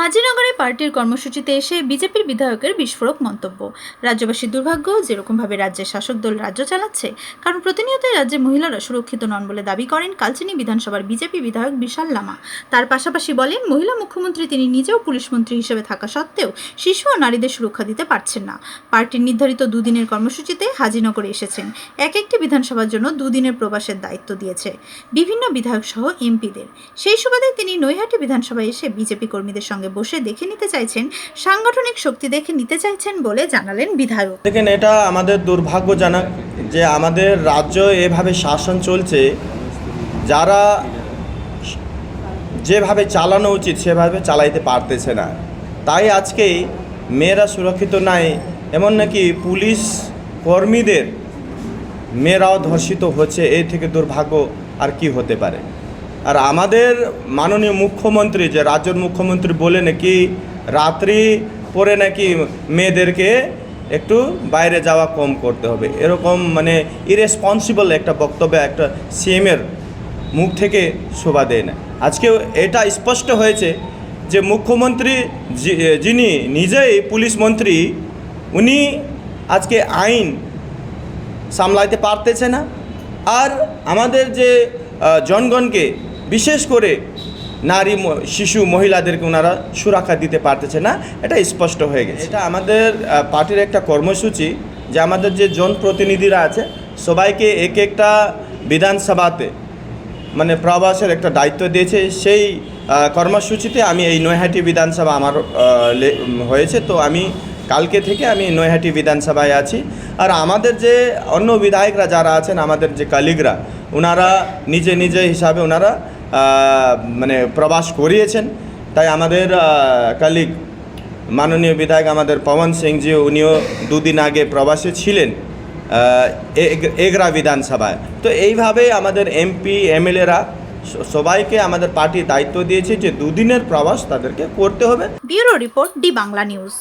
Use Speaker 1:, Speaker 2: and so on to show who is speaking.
Speaker 1: হাজিনগরে পার্টির কর্মসূচিতে এসে বিজেপির বিধায়কের বিস্ফোরক মন্তব্য। রাজ্যবাসীর দুর্ভাগ্য, যেরকমভাবে রাজ্যের শাসক দল রাজ্য চালাচ্ছে, কারণ প্রতিনিয়তই রাজ্যে মহিলারা সুরক্ষিত নন বলে দাবি করেন কালচিনি বিধানসভার বিজেপি বিধায়ক বিশাল লামা। তার পাশাপাশি বলেন, মহিলা মুখ্যমন্ত্রী তিনি নিজেও পুলিশ মন্ত্রী হিসেবে থাকা সত্ত্বেও শিশু ও নারীদের সুরক্ষা দিতে পারছেন না। পার্টির নির্ধারিত দুদিনের কর্মসূচিতে হাজিনগরে এসেছেন। এক একটি বিধানসভার জন্য দুদিনের প্রবাসের দায়িত্ব দিয়েছে বিভিন্ন বিধায়ক সহ এমপিদের। সেই সুবাদে তিনি নৈহাটি বিধানসভায় এসে বিজেপি কর্মীদের সঙ্গে বসে দেখে নিতে চাইছেন, সাংগঠনিক শক্তি দেখে নিতে চাইছেন বলে জানালেন বিধায়ক।
Speaker 2: দেখেন, এটা আমাদের দুর্ভাগ্যজনক যে আমাদের রাজ্য এভাবে শাসন চলছে, যারা যেভাবে চালানো উচিত সেভাবে চালাইতে পারতেছে না। তাই আজকে মেয়েরা সুরক্ষিত নাই, এমন নাকি পুলিশ কর্মীদের মেয়েরাও ধর্ষিত হচ্ছে এই থেকে দুর্ভাগ্য আর কি হতে পারে? আর আমাদের মাননীয় মুখ্যমন্ত্রী, যে রাজ্যের মুখ্যমন্ত্রী বলে নাকি রাত্রি পরে নাকি মেয়েদেরকে একটু বাইরে যাওয়া কম করতে হবে। এরকম মানে ইরেসপন্সিবল একটা বক্তব্য একটা সিএমের মুখ থেকে শোভা দেয় না। আজকে এটা স্পষ্ট হয়েছে যে মুখ্যমন্ত্রী যিনি নিজেই পুলিশ মন্ত্রী, উনি আজকে আইন সামলাইতে পারতেছে না। আর আমাদের যে জনগণকে বিশেষ করে নারী শিশু মহিলাদেরকে ওনারা সুরক্ষা দিতে পারতেছে না, এটা স্পষ্ট হয়ে গেছে। এটা আমাদের পার্টির একটা কর্মসূচি যে আমাদের যে জনপ্রতিনিধিরা আছে, সবাইকে এক একটা বিধানসভাতে মানে প্রবাসের একটা দায়িত্ব দিয়েছে। সেই কর্মসূচিতে আমি এই নৈহাটি বিধানসভা আমার হয়েছে। তো আমি কালকে থেকে আমি নৈহাটি বিধানসভায় আছি। আর আমাদের যে অন্য বিধায়করা যারা আছেন, আমাদের যে কালিগরা ওনারা নিজে নিজে হিসাবে ওনারা মানে প্রবাস করিয়েছেন। তাই আমাদের কালিগ মাননীয় বিধায়ক আমাদের পবন সিংজি উনিও দুদিন আগে প্রবাসে ছিলেন এগরা বিধানসভায়। তো এইভাবে আমাদের এমপি, এমএলএরা সবাইকে আমাদের পার্টি দায়িত্ব দিয়েছে যে দুদিনের প্রবাস তাদেরকে করতে হবে।
Speaker 1: Bureau report D Bangla news.